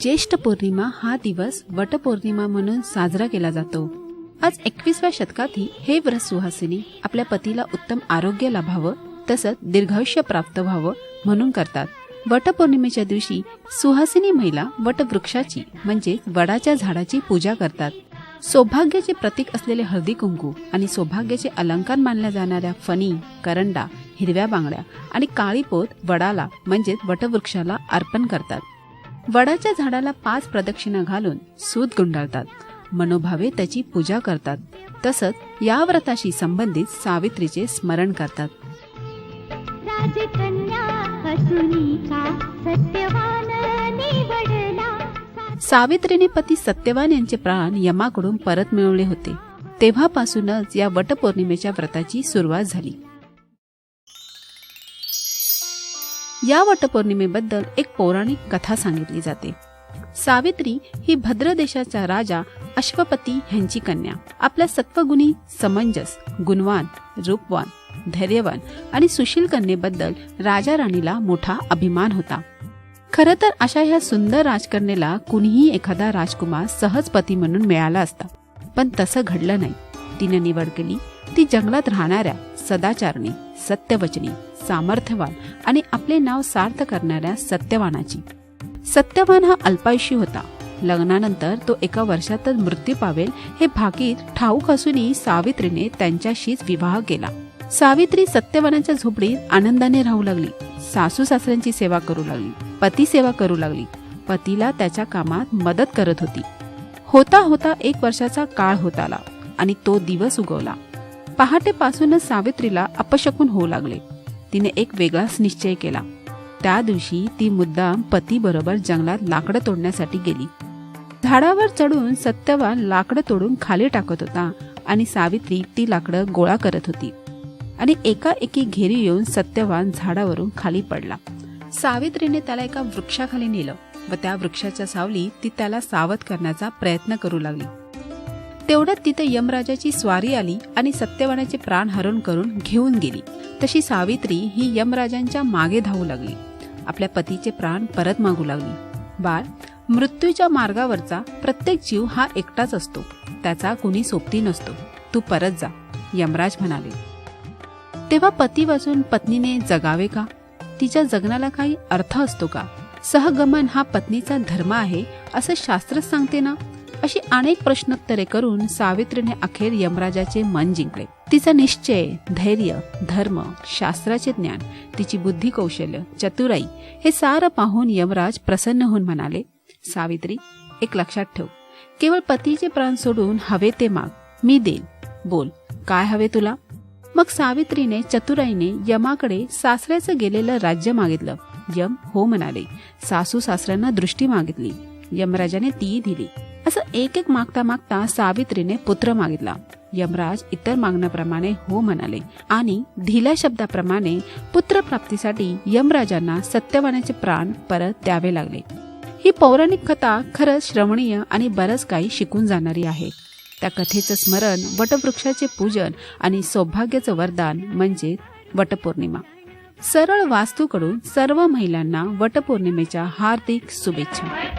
ज्येष्ठ पौर्णिमा हा दिवस वटपौर्णिमा म्हणून साजरा केला जातो. आज एकवीसव्या शतकातही हे व्रत सुहासिनी आपल्या पतीला उत्तम आरोग्य लाभावं तसंच दीर्घायुष्य प्राप्त व्हावं म्हणून करतात. वटपौर्णिमेच्या दिवशी सुहासिनी महिला वटवृक्षाची म्हणजे वडाच्या झाडाची पूजा करतात. सौभाग्याचे प्रतीक असलेले हळदी कुंकू आणि सौभाग्याचे अलंकार मानल्या जाणाऱ्या फणी करंडा हिरव्या बांगड्या आणि काळी पोत वडाला म्हणजेच वटवृक्षाला अर्पण करतात. वडाच्या झाडाला पाच प्रदक्षिणा घालून सूत गुंडाळतात. मनोभावे त्याची पूजा करतात. तसंच या व्रताशी संबंधित सावित्रीचे स्मरण करतात. सावित्रीने पती सत्यवान यांचे प्राण यमाकडून परत मिळवले होते. तेव्हापासूनच या वटपौर्णिमेच्या व्रताची सुरुवात झाली. या वटपौर्णिमेबद्दल एक पौराणिक कथा सांगितली जाते. सावित्री ही भद्र देशाचा राजा अश्वपती ह्यांची कन्या. आपल्या सत्वगुणी समंजस गुणवान रूपवान धैर्यवान आणि सुशील कन्येबद्दल राजा राणीला मोठा अभिमान होता. खरं तर अशा ह्या सुंदर राजकन्येला कुणीही एखादा राजकुमार सहज पती म्हणून मिळाला असता. पण तसं घडलं नाही. तिने निवड केली. ती जंगलात राहणाऱ्या सदाचारणी सत्यवचनी सामर्थ्यवान आणि आपले नाव सार्थ करणाऱ्या सत्यवानाची. सत्यवान हा अल्पायुषी होता. लग्नानंतर तो एका वर्षातच मृत्यू पावेल हे भाकीत ठाऊक असूनही सावित्रीने त्यांच्याशीच विवाह केला. सावित्री सत्यवानाच्या झोपडीत आनंदाने राहू लागली. सासू सासऱ्यांची सेवा करू लागली. पती सेवा करू लागली. पतीला त्याच्या कामात मदत करत होती. होता होता एक वर्षाचा काळ होत आला आणि तो दिवस उगवला. पहाटेपासूनच सावित्रीला अपशकून होऊ लागले. तिने एक वेगळाच निश्चय केला. त्या दिवशी ती मुद्दाम पतीबरोबर जंगलात लाकडं तोडण्यासाठी गेली. झाडावर चढून सत्यवान लाकडं तोडून खाली टाकत होता आणि सावित्री ती लाकडं गोळा करत होती. आणि एका एकी घेरी येऊन सत्यवान झाडावरून खाली पडला. सावित्रीने त्याला एका वृक्षाखाली नेलं व त्या वृक्षाच्या सावलीत ती त्याला सावध करण्याचा प्रयत्न करू लागली. तेवढ्यात तिथे यमराजाची स्वारी आली आणि सत्यवानाचे प्राण हरण करून घेऊन गेली. तशी सावित्री ही यमराजांच्या मागे धावू लागली. आपल्या पतीचे प्राण परत मागू लागली. बाळ मृत्यूच्या मार्गावरचा प्रत्येक जीव हा एकटाच असतो. त्याचा कुणी सोबती नसतो. तू परत जा यमराज म्हणाले. तेव्हा पती वाचून पत्नीने जगावे का? तिच्या जगण्याला काही अर्थ असतो का? सहगमन हा पत्नीचा धर्म आहे असं शास्त्र सांगते ना? अशी अनेक प्रश्नोत्तरे करून सावित्रीने अखेर यमराजाचे मन जिंकले. तिचा निश्चय धैर्य धर्म शास्त्राचे ज्ञान तिची बुद्धी कौशल्य चतुराई हे सारं पाहून यमराज प्रसन्न होऊन म्हणाले सावित्री एक लक्षात ठेव. केवळ पतीचे प्राण सोडून हवे ते माग. मी देईल बोल. काय हवे तुला? मग सावित्रीने चतुराईने यमाकडे सासऱ्याचं गेलेलं राज्य मागितलं. यम हो म्हणाले सासू सासऱ्यांना दृष्टी मागितली. यमराजाने ती दिली. असं एक एक मागता मागता सावित्रीने पुत्र मागितला. यमराज इतर मागण्याप्रमाणे हो म्हणाले आणि ढिल्या शब्दाप्रमाणे पुत्रप्राप्तीसाठी यमराजांना सत्यवानाचे प्राण परत द्यावे लागले. ही पौराणिक कथा खरंच श्रवणीय आणि बरंच काही शिकून जाणारी आहे. त्या कथेचं स्मरण वटवृक्षाचे पूजन आणि सौभाग्याचं वरदान म्हणजे वटपौर्णिमा. सरळ वास्तूकडून सर्व महिलांना वटपौर्णिमेच्या हार्दिक शुभेच्छा.